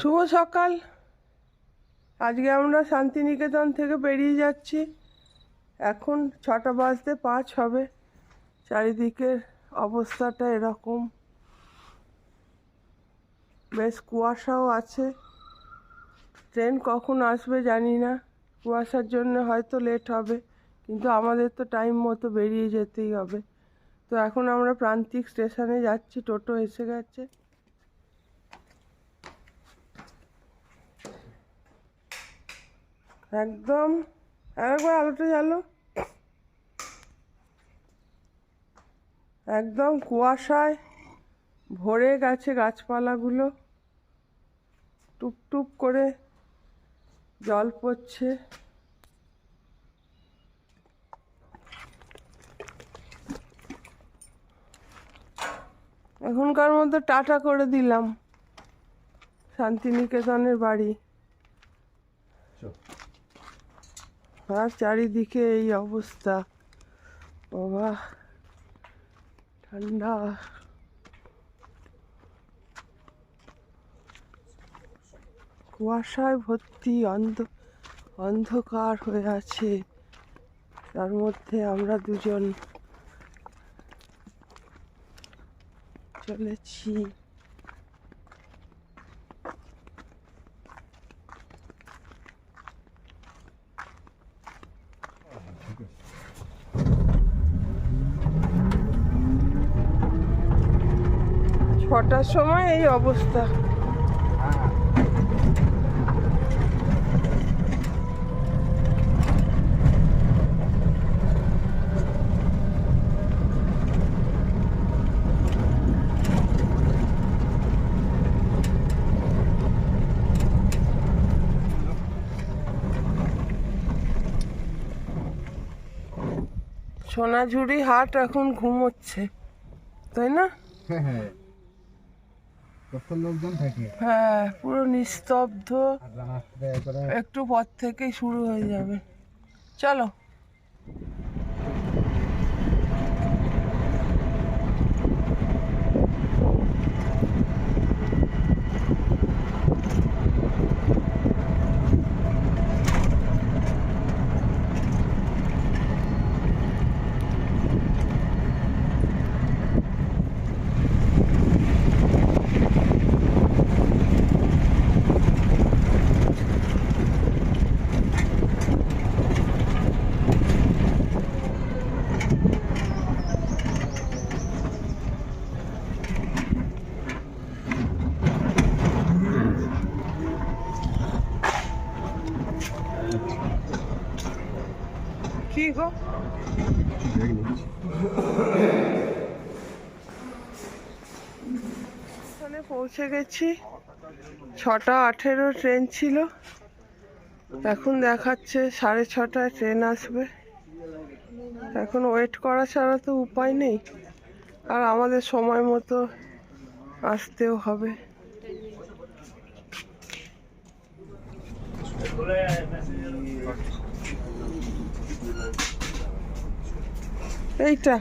শুভ সকাল। আজকে আমরা শান্তিনিকেতন থেকে বেরিয়ে যাচ্ছি। এখন ছটা বাজতে পাঁচ হবে। চারিদিকের অবস্থাটা এরকম। বেশ কুয়াশাও আছে। ট্রেন কখন আসবে জানি না। কুয়াশার জন্য হয়তো লেট হবে, কিন্তু আমাদের তো টাইম মতো বেরিয়ে যেতেই হবে। তো এখন আমরা প্রান্তিক স্টেশনে যাচ্ছি। টোটো এসে গেছে। একদম আরেকবার আলোটা জ্বালো। একদম কুয়াশায় ভরে গেছে গাছপালাগুলো। টুপ টুপ করে জল পড়ছে। এখনকার মধ্যে টাটা করে দিলাম। শান্তিনিকেতনের বাড়ি চল। আর চারিদিকে এই অবস্থা। বাবা, ঠান্ডা। কুয়াশায় ভর্তি অন্ধ, অন্ধকার হয়ে আছে। তার মধ্যে আমরা দুজন চলেছি। ছটার সময় এই অবস্থা। সোনাঝুরি হাট এখন ঘুমোচ্ছে তাই না? হ্যাঁ হ্যাঁ পুরো নিস্তব্ধ। একটু পর থেকেই শুরু হয়ে যাবে। চলো। কি গো? এখানে পৌঁছে গেছি। ছটা আঠেরো ট্রেন ছিল। এখন দেখাচ্ছে সাড়ে ছটায় ট্রেন আসবে। এখন ওয়েট করা ছাড়া তো উপায় নেই। আর আমাদের সময় মতো আসতেও হবে। এইটা।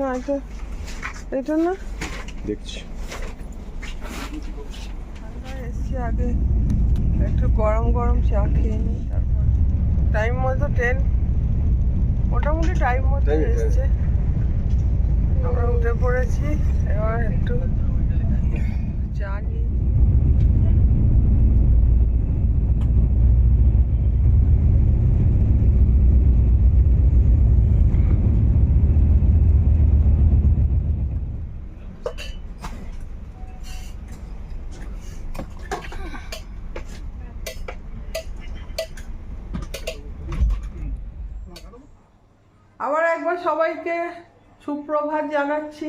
না এটা এটা না? দেখছি। এসছি আগে একটু গরম গরম চা খেয়ে নিই তারপর টাইম মতো ট্রেন মোটামুটি টাইম মতো। এসছে। আমরা উঠে পড়েছি এবার একটু চা নিই আবার একবার সবাইকে সুপ্রভাত জানাচ্ছি।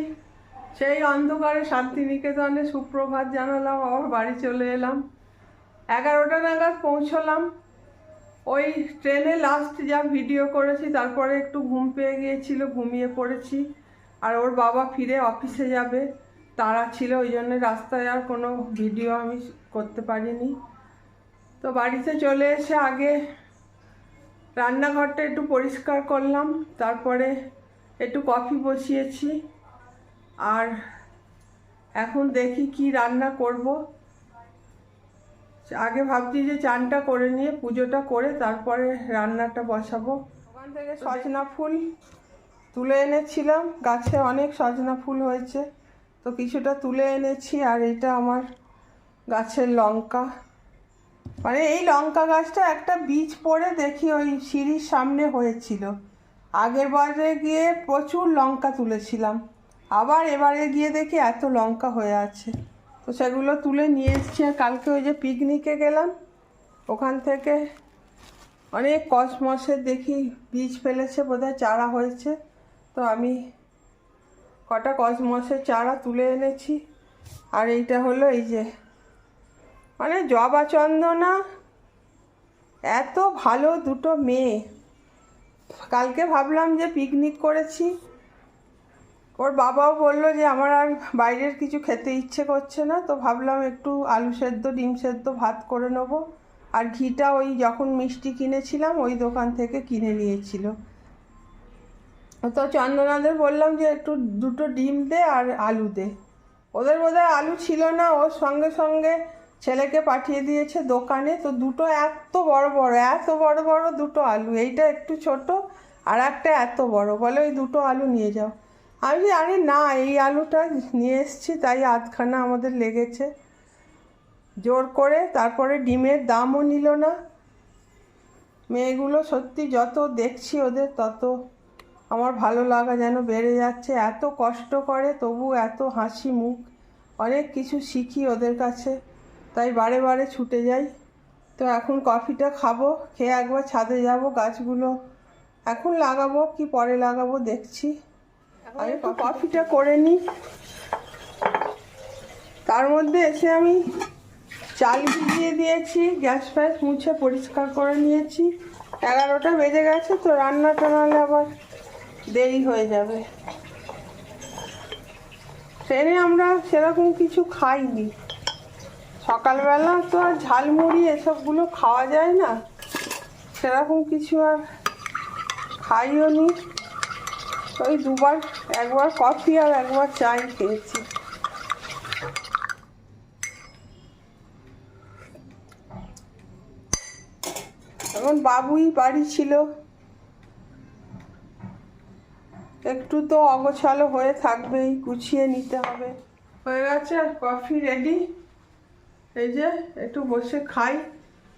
সেই অন্ধকারে শান্তিনিকেতনে সুপ্রভাত জানালাম আবার বাড়ি চলে এলাম। এগারোটা নাগাদ পৌঁছলাম। ওই ট্রেনে লাস্ট যা ভিডিও করেছি, তারপরে একটু ঘুম পেয়ে গিয়েছিল, ঘুমিয়ে পড়েছি। আর ওর বাবা ফিরে অফিসে যাবে। তারা ছিল, ওই জন্য রাস্তায় আর কোনো ভিডিও আমি করতে পারিনি। তো বাড়িতে চলে এসে আগে রান্নাঘরটা একটু পরিষ্কার করলাম তারপরে একটু কফি বসিয়েছি আর এখন দেখি কি রান্না করব। আগে ভাবছি যে চানটা করে নিয়ে পুজোটা করে তারপরে রান্নাটা বসাবো। ওখান থেকে সজনা ফুল তুলে এনেছিলাম গাছে অনেক সজনা ফুল হয়েছে তো কিছুটা তুলে এনেছি আর এটা আমার গাছের লঙ্কা। মানে এই লঙ্কা গাছটা একটা বীজ পড়ে দেখি ওই সিঁড়ির সামনে হয়েছিল। আগের বারে গিয়ে প্রচুর লঙ্কা তুলেছিলাম। আবার এবারে গিয়ে দেখি এত লঙ্কা হয়ে আছে। তো সেগুলো তুলে নিয়ে এসেছি আর কালকে ওই যে পিকনিকে গেলাম। ওখান থেকে অনেক কসমসের দেখি বীজ ফেলেছে বোধহয়, চারা হয়েছে। তো আমি কটা কসমসের চারা তুলে এনেছি। আর এইটা হলো এই যে মানে জবা চন্দনা এত ভালো দুটো মেয়ে। কালকে ভাবলাম যে পিকনিক করেছি। ওর বাবাও বলল যে আমার আর বাইরের কিছু খেতে ইচ্ছে করছে না, তো ভাবলাম একটু আলু সেদ্ধ, ডিম সেদ্ধ, ভাত করে নেব। আর ঘিটা ওই যখন মিষ্টি কিনেছিলাম, ওই দোকান থেকে কিনে নিয়েছিল। তো চন্দনাদের বললাম যে একটু দুটো ডিম দে আর আলু দে। ওদের বোধহয় আলু ছিল না, ওর সঙ্গে সঙ্গে ছেলেকে পাঠিয়ে দিয়েছে দোকানে। তো দুটো এত বড় বড়, এত বড় বড় দুটো আলু। এইটা একটু ছোট আর একটা এত বড়। বলে, ওই দুটো আলু নিয়ে যাও। আমি আরে না, এই আলুটা নিয়ে এসছি, তাই আধখানা আমাদের লেগেছে। জোর করে, তারপরে ডিমের দামও নিল না। মেয়েগুলো সত্যি যত দেখছি ওদের, তত আমার ভালো লাগা যেন বেড়ে যাচ্ছে। এত কষ্ট করে, তবু এত হাসি মুখ। অনেক কিছু শিখি ওদের কাছে। তাই বারে বারে ছুটে যাই। তো এখন কফিটা খাব খেয়ে একবার ছাদে যাব গাছগুলো। এখন লাগাবো কি পরে লাগাবো দেখছি। আমি একটু কফিটা করে নিই তার মধ্যে এসে আমি চাল ভিজিয়ে দিয়েছি গ্যাস ফ্যাস মুছে পরিষ্কার করে নিয়েছি। এগারোটা বেজে গেছে তো রান্নাটা নাহলে আবার দেরি হয়ে যাবে। ট্রেনে আমরা সেরকম কিছু খাইনি। সকালবেলা তো আর ঝালমুড়ি এসবগুলো খাওয়া যায় না। সেরকম কিছু আর খাইও নি। ওই দুবার, একবার কফি আর একবার চাই খেয়েছি। এখন বাবুই বাড়ি ছিল। একটু তো অগোছালো হয়ে থাকবেই, গুছিয়ে নিতে হবে। হয়ে গেছে, কফি রেডি এই যে, একটু বসে খাই।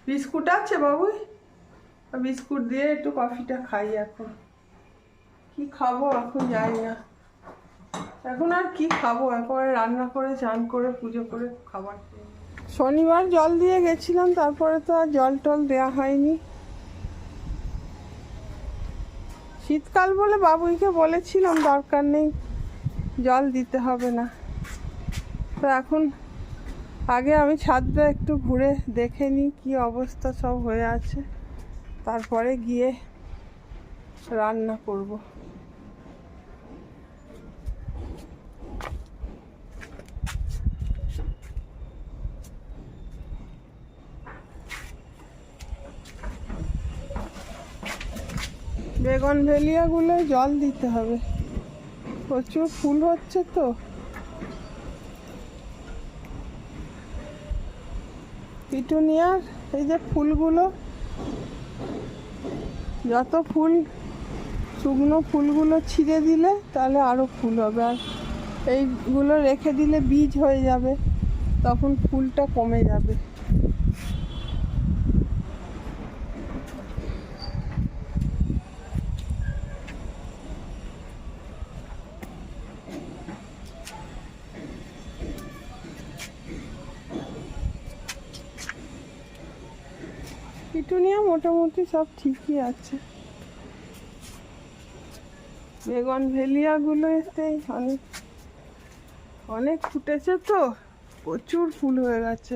বিস্কুট আছে বাবুই? বিস্কুট দিয়ে একটু কফিটা খাই এখন। কি খাব? এখন যাই না। এখন আর কি খাব? একবারে রান্না করে, চান করে, পুজো করে খাবার শনিবার জল দিয়ে গেছিলাম, তারপরে তো আর জল টল দেওয়া হয়নি। শীতকাল বলে বাবুইকে বলেছিলাম, দরকার নেই, জল দিতে হবে না। তো এখন আগে আমি ছাদটা একটু ঘুরে দেখে নিই কী অবস্থা সব হয়ে আছে। তারপরে গিয়ে রান্না করব। বেগুন ভেলিয়াগুলো জল দিতে হবে। প্রচুর ফুল হচ্ছে তো। পিটুনিয়ার এই যে ফুলগুলো, যত ফুল, শুকনো ফুলগুলো ছিঁড়ে দিলে তাহলে আরও ফুল হবে। আর এইগুলো রেখে দিলে বীজ হয়ে যাবে, তখন ফুলটা কমে যাবে। পিটুনিয়া মোটামুটি সব ঠিকই আছে। বেগুন ভেলিয়াগুলো এতেই অনেক অনেক ফুটেছে তো, প্রচুর ফুল হয়ে গেছে।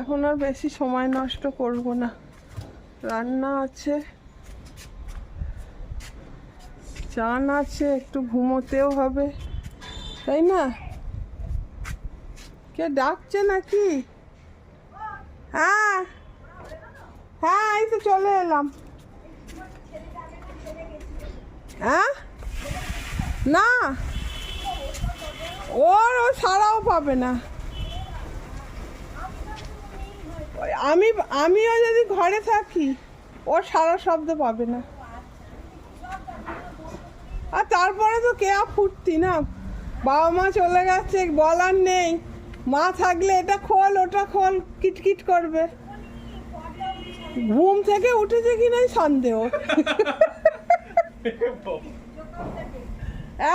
এখন আর বেশি সময় নষ্ট করব না। রান্না আছে। চান আছে, একটু ঘুমোতেও হবে। তাই না? কে ডাকছে নাকি? হ্যাঁ। হ্যাঁ এই তো চলে এলাম। হ্যাঁ? না। ওর ও সারাও পাবে না। আমি, আমিও যদি ঘরে থাকি, ও সারা শব্দ পাবে না। আর তারপরে তো কেয়া ফুটতি না? বাবা মা চলে গেছে, বলার নেই। মা থাকলে এটা খোল, ওটা খোল, কিটকিট করবে। ঘুম থেকে উঠেছে কি নাই সন্দেহ।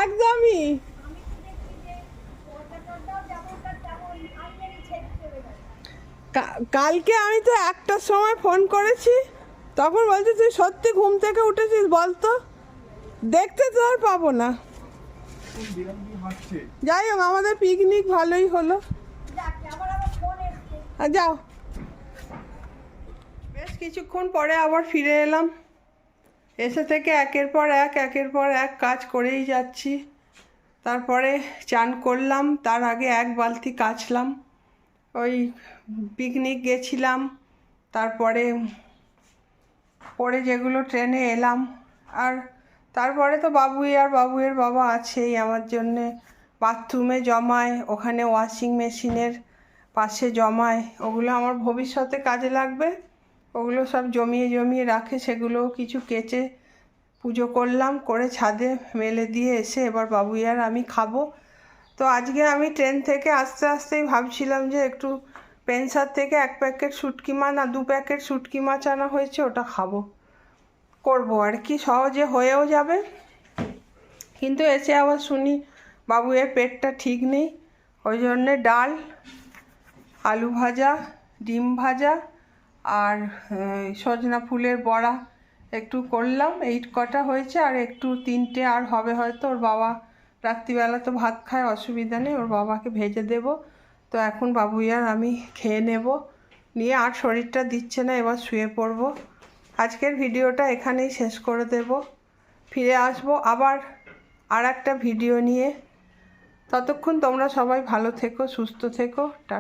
একদমই। কালকে আমি তো একটার সময় ফোন করেছি, তখন বলছে, তুই সত্যি ঘুম থেকে উঠেছিস বলতো? দেখতে তো আর পাবো না। যাই হোক, আমাদের পিকনিক ভালোই হলো। যাও। বেশ কিছুক্ষণ পরে আবার ফিরে এলাম। এসে থেকে একের পর এক, একের পর এক কাজ করেই যাচ্ছি। তারপরে চান করলাম, তার আগে এক বালতি কাচলাম। ওই পিকনিক গেছিলাম, তারপরে, পরে যেগুলো ট্রেনে এলাম। আর তারপরে তো বাবুই আর বাবুয়ের বাবা আছেই আমার জন্যে। বাথরুমে জমায়, ওখানে ওয়াশিং মেশিনের পাশে জমায়। ওগুলো আমার ভবিষ্যতে কাজে লাগবে। ওগুলো সব জমিয়ে জমিয়ে রাখে সেগুলো কিছু কেচে পুজো করলাম, করে ছাদে মেলে দিয়ে এসে এবার বাবুই আর আমি খাব। তো আজকে আমি ট্রেন থেকে আস্তে আস্তেই ভাবছিলাম যে একটু পেনসার থেকে এক প্যাকেট শুটকি মাছ না, দু প্যাকেট শুটকি মাছ আনা হয়েছে, ওটা খাব। করব। আর কি সহজে হয়েও যাবে। কিন্তু এসে আবার শুনি বাবুয়ের পেটটা ঠিক নেই। ওই জন্যে ডাল, আলু ভাজা, ডিম ভাজা আর সজনা ফুলের বড়া একটু করলাম। এই কটা হয়েছে আর একটু তিনটে আর হবে হয়তো। ওর বাবা রাত্রিবেলা তো ভাত খায়, অসুবিধা নেই। ওর বাবাকে ভেজে দেব। তো এখন বাবুই আর আমি খেয়ে নেব। নিয়ে আর শরীরটা দিচ্ছে না, এবার শুয়ে পড়ব। আজকের ভিডিওটা এখানেই শেষ করে দেব। ফিরে আসব আবার আর একটা ভিডিও নিয়ে। ততক্ষণ তোমরা সবাই ভালো থেকো, সুস্থ থেকো, টা